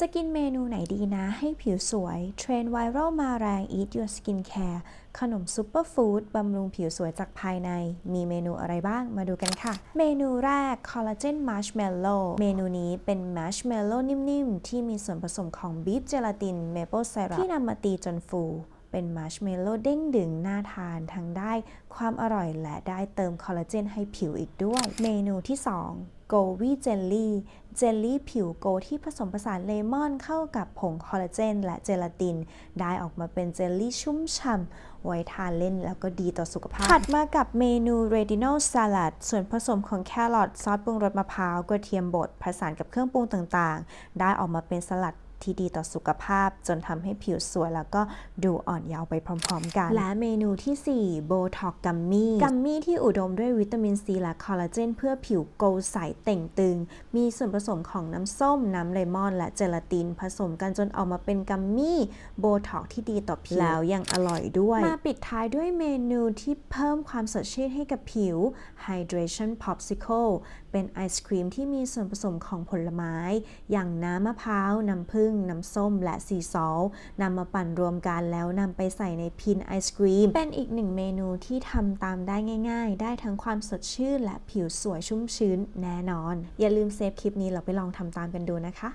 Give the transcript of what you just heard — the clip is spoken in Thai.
จะกินเมนูไหนดีนะให้ผิวสวย เทรนด์ไวรัลมาแรง Eat Your Skin Care ขนมซุปเปอร์ฟู้ดบำรุงผิวสวยจากภายใน มีเมนูอะไรบ้างมาดูกันค่ะ เมนูแรกคอลลาเจนมัชเมลโล่เมนูนี้เป็นมัชเมลโล่นิ่มๆ ที่มีส่วนผสมของบีฟเจลาตินเมเปิลไซรัปที่นำมาตีจนฟูเป็นมัชเมลโล่เด้งดึงน่าทานทั้งได้ความอร่อยและได้เติมคอลลาเจนให้ผิวอีกด้วย เมนูที่ 2 โกวีเจลลี่ เจลลี่ผิวโกที่ผสมผสานเลมอนเข้ากับผงคอลลาเจน และเจลาติน ได้ออกมาเป็นเจลลี่ชุ่มฉ่ำไว้ทานเล่นแล้วก็ดีต่อสุขภาพ ถัดมากับเมนูเรดิโนสลัด ส่วนผสมของแครอทซอสปรุงรสมะพร้าวกระเทียมบดผสานกับเครื่องปรุงต่างๆ ได้ออกมาเป็นสลัด ที่ดีต่อสุขภาพ จนทำให้ผิวสวยแล้วก็ดูอ่อนเยาว์ไปพร้อมๆกัน และเมนูที่ 4 โบท็อกกัมมี่กัมมี่ที่อุดมด้วยวิตามินซีและคอลลาเจนเพื่อผิวโกลใสเต่งตึง มีส่วนผสมของน้ำส้ม น้ำเลมอน และเจลาติน ผสมกันจนออกมาเป็นกัมมี่โบท็อกที่ดีต่อผิวแล้วยังอร่อยด้วย มาปิดท้ายด้วยเมนูที่เพิ่มความสดชื่นให้กับผิว Hydration Popsicle เป็นไอศครีมที่มีส่วนผสมของผลไม้ อย่างน้ำมะพร้าว น้ำผึ้งน้ำส้มและซีซอลนำมาปั่นรวมกันแล้วนำไปใส่ในพินไอศครีม เป็นอีกหนึ่งเมนูที่ทำตามได้ง่าย ๆ ได้ทั้งความสดชื่นและผิวสวยชุ่มชื้นแน่นอน อย่าลืมเซฟคลิปนี้เราไปลองทำตามกันดูนะคะ